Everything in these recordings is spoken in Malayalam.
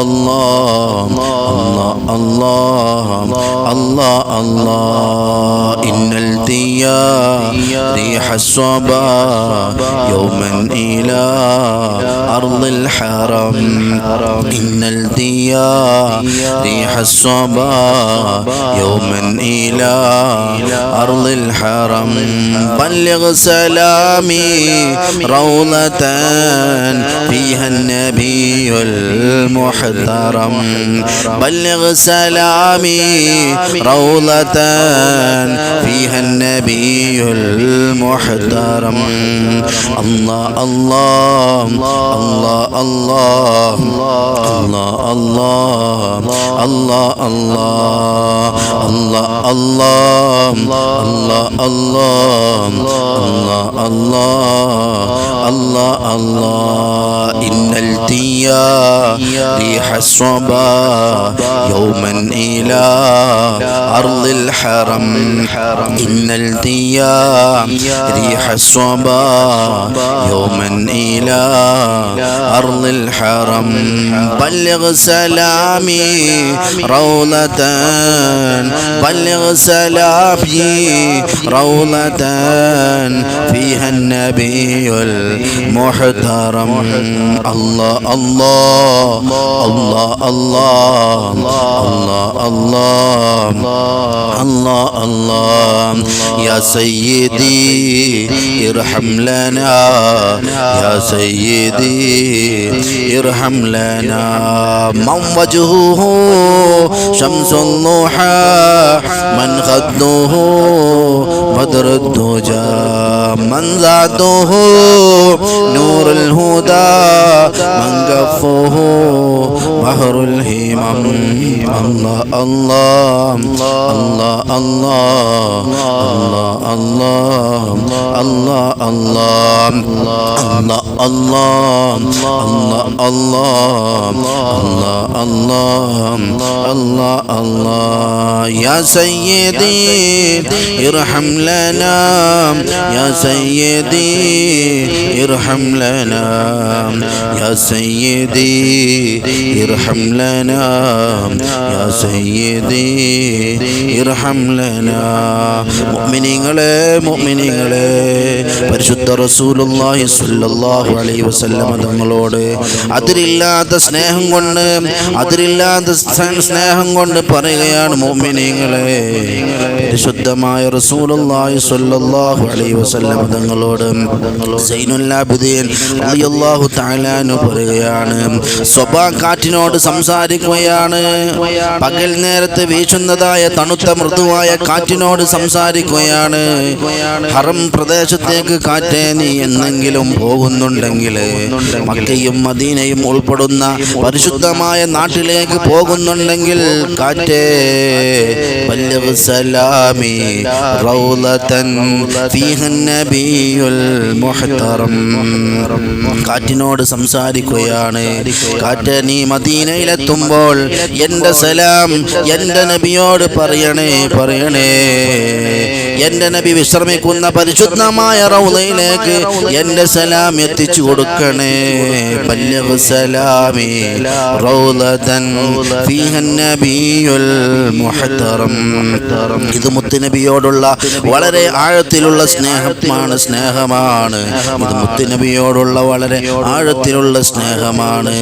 الله الله الله الله الله. إن الديا ريح الصبا يوما إلى أرض الحرم. إن الديا ريح الصبا يوما إلى أرض الحرم بلغ سلامي روضة فيها النبي المحترم بلغ سلامي روضة فيها النبي المحترم الله الله الله الله الله الله الله الله الله الله الله الله الله الله الله الله إن التيا ريح الصبا يوما إلى أرض الحرم. إن التيا ريح الصبا يوما إلى أرض الحرم. بلغ سلامي روضة بلغ سلامي روضة. فيها النبي المحترم. الله الله الله الله الله الله. الله. الله يا سيدي ارحم لنا. يا سيدي ارحم لنا. من وجهه شمس الضحى من خده بدر الدجى من ذاته نور الهدى من كفه بحر الهمم الله الله الله الله الله الله الله الله الله الله الله الله الله الله الله الله يا سيدي ارحم لنا يا سيدي ارحم لنا يا سيدي ارحم لنا يا سيدي ارحم لنا മുഅ്മിനീങ്ങളെ മുഅ്മിനീങ്ങളെ പരിശുദ്ധ റസൂലുള്ളാഹി സ്വല്ലല്ലാഹു അലൈഹി വസല്ലമ തങ്ങളോട് അതിരില്ലാത്ത സ്നേഹം കൊണ്ട് അതിരില്ലാത്ത സ്നേഹം കൊണ്ട് പറയുകയാണ് മോമിനിങ്ങളെ പരിശുദ്ധമായ റസൂലുള്ളാഹി സ്വല്ലല്ലാഹു അലൈഹി വസല്ലം തങ്ങളോട് സൈനുൽ ആബിദീൻ റളിയല്ലാഹു തആല അൻഹു പറയുകയാണ് സ്വഭാ കാറ്റിനോട് സംസാരിക്കുകയാണ്. പകൽ നേരത്ത് വീശുന്നതായ തണുത്ത മൃദുവായ കാറ്റിനോട് സംസാരിക്കുകയാണ്. ഹറം പ്രദേശത്തേക്ക് കാറ്റേ നീ എന്നെങ്കിലും പോകുന്നുണ്ടെങ്കിൽ മക്കയും മദീനയും ഉൾപ്പെടുന്ന പരിശുദ്ധമായ നാട്ടിലേക്ക് പോകുന്നുണ്ടെങ്കിൽ കാറ്റേ സലാമി കാറ്റിനോട് സംസാരിക്കുകയാണ്. കാറ്റ് നീ മദീനയിലെത്തുമ്പോൾ എന്റെ സലാം എന്റെ നബിയോട് പറയണേ പറയണേ. എന്റെ നബി വിശ്രമിക്കുന്ന പരിശുദ്ധമായ റൗലയിലേക്ക് എന്റെ സലാം എത്തിച്ചു കൊടുക്കണേ. ബല്ലിഗ് റൗലതൻ ഫീഹൻ നബിയുൽ മുഹ്തറം. ഇത് മുത്തുനബിയോടുള്ള വളരെ ആഴത്തിലുള്ള സ്നേഹമാണ് സ്നേഹമാണ്. ഇത് മുത്തുനബിയോടുള്ള വളരെ ആഴത്തിലുള്ള സ്നേഹമാണ്.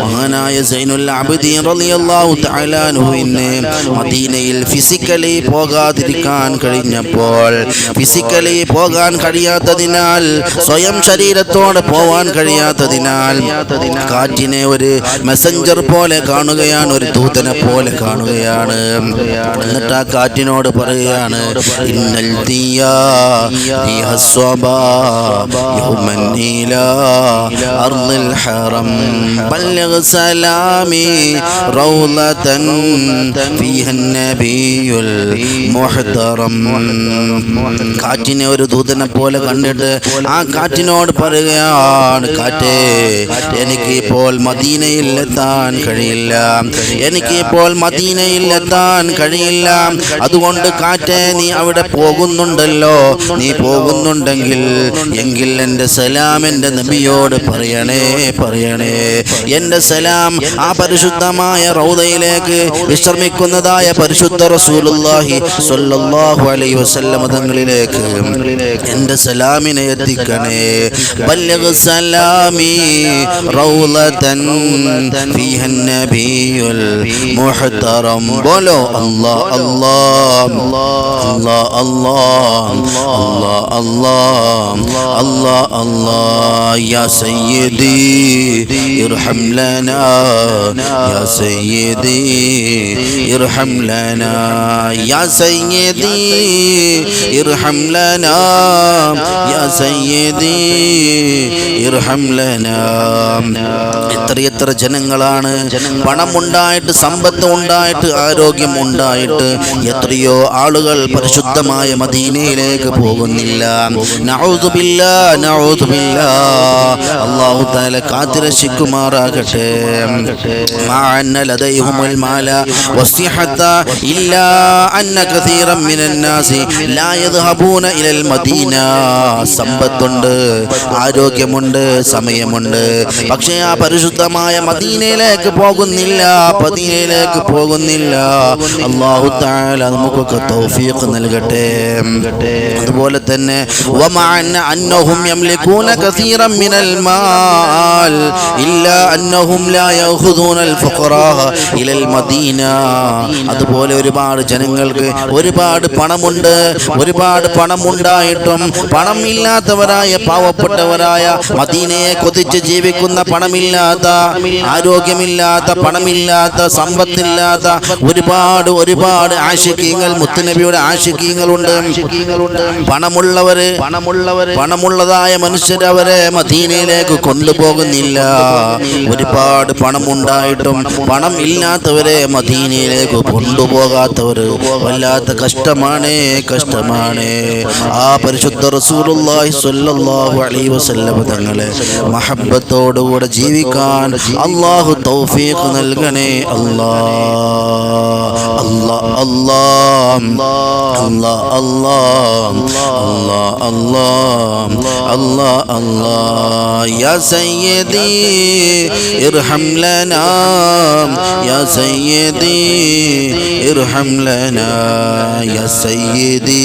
മഹാനായ സൈനുൽ അബ്ദീൻ റളിയല്ലാഹു തആല അൻഹുവിന് മദീനയിൽ ഫിസിക്കലി പോകാതിരിക്കാൻ കഴിഞ്ഞപ്പോൾ ഫിസിക്കലി പോകാൻ കഴിയാത്തതിനാൽ സ്വയം ശരീരത്തോട് ശരീരത്തോടെ പോവാൻ കഴിയാത്തതിനാൽ കാറ്റിനെ ഒരു മെസ്സഞ്ചർ പോലെ കാണുകയാണ് ഒരു ദൂതനെ പോലെ കാണുകയാണ് എന്നിട്ട് ആ കാറ്റിനോട് പറയുകയാണ് ഇന്നൽ തീയാ ريح الصبا يوما إلى أرض الحرم بلغ سلامي روضة فيها النبي المحترم കാറ്റിനെ ഒരു ദൂതനെ പോലെ കണ്ടിട്ട് ആ കാറ്റിനോട് പറയുകയാണ് കാറ്റേ. എനിക്ക് ഇപ്പോൾ മദീനയിൽ എത്താൻ കഴിയില്ല. എനിക്ക് ഇപ്പോൾ മദീനയിൽ എത്താൻ കഴിയില്ല. അതുകൊണ്ട് കാറ്റേ നീ അവിടെ പോകുന്നുണ്ടല്ലോ. നീ പോകുന്നുണ്ടെങ്കിൽ എങ്കിൽ എന്റെ സലാം എന്റെ നബിയോട് പറയണേ പറയണേ. എന്റെ സലാം ആ പരിശുദ്ധമായ റൗദയിലേക്ക് വിശ്രമിക്കുന്നതായ പരിശുദ്ധ റസൂലുള്ളാഹി സ്വല്ലല്ലാഹു അലൈഹി വസല്ലം തങ്ങളിലേക്ക് എന്റെ സലാമിനെ എത്തിക്കണേ. بلغ سلامي روضة فيها النبي المحترم بلو الله الله الله الله الله الله الله الله يا سيدي ارحم لنا يا سيدي ارحم لنا يا سيدي ارحم لنا يا سيدي എത്രയെത്ര ജനങ്ങളാണ്? പണമുണ്ടായിട്ട് സമ്പത്ത് ഉണ്ടായിട്ട് ആരോഗ്യം ഉണ്ടായിട്ട് എത്രയോ ആളുകൾ പരിശുദ്ധമായ മദീനയിലേക്ക് പോകുന്നില്ല. തആല കാത്തിരക്ഷിക്കുമാറാകട്ടെ. ആരോഗ്യമുണ്ട് സമയമുണ്ട്. പക്ഷേ ആ പരിശുദ്ധമായ മദീനയിലേക്ക് പോകുന്നില്ല മദീനയിലേക്ക് പോകുന്നില്ല. അള്ളാഹു താല നമുക്കൊക്കെ തൗഫീഖ് നൽകട്ടെ. അതുപോലെ തന്നെ അന്നഹും മാൽ അന്നഹും ലാ മദീന. അതുപോലെ ഒരുപാട് ജനങ്ങൾക്ക് ഒരുപാട് പണമുണ്ട് ഒരുപാട് പണമുണ്ടായിട്ടും പണം ഇല്ലാത്തവരായ പാവപ്പെട്ടവർ പാവപ്പെട്ടവരായ മദീനയെ കൊതിച്ച് ജീവിക്കുന്ന പണമില്ലാത്ത ആരോഗ്യമില്ലാത്ത പണമില്ലാത്ത സമ്പത്തില്ലാത്ത ഒരുപാട് ഒരുപാട് ആശിക്കീങ്ങൾ മുത്തുനബിയുടെ ആശിക്കീങ്ങളുണ്ട്. പണമുള്ളവര് പണമുള്ളവര് പണമുള്ളതായ മനുഷ്യർ അവരെ മദീനയിലേക്ക് കൊണ്ടുപോകുന്നില്ല. ഒരുപാട് പണമുണ്ടായിട്ടും പണം ഇല്ലാത്തവരെ മദീനയിലേക്ക് കൊണ്ടുപോകാത്തവര് വല്ലാത്ത കഷ്ടമാണേ കഷ്ടമാണേ. ആ പരിശുദ്ധ റസൂലുള്ളാഹി സ്വല്ലല്ലാഹു അലൈഹി തങ്ങളെ മഹബത്തോടുകൂടെ ജീവിക്കാൻ അള്ളാഹു തൗഫീഖ് നൽകണേ. അല്ലാ അല്ലാ അല്ലാ അല്ലാ അല്ലാ അല്ലാ യാ ഇർഹം ലനാ. യാ ഇർഹം ലനാ. യാ സയ്യിദി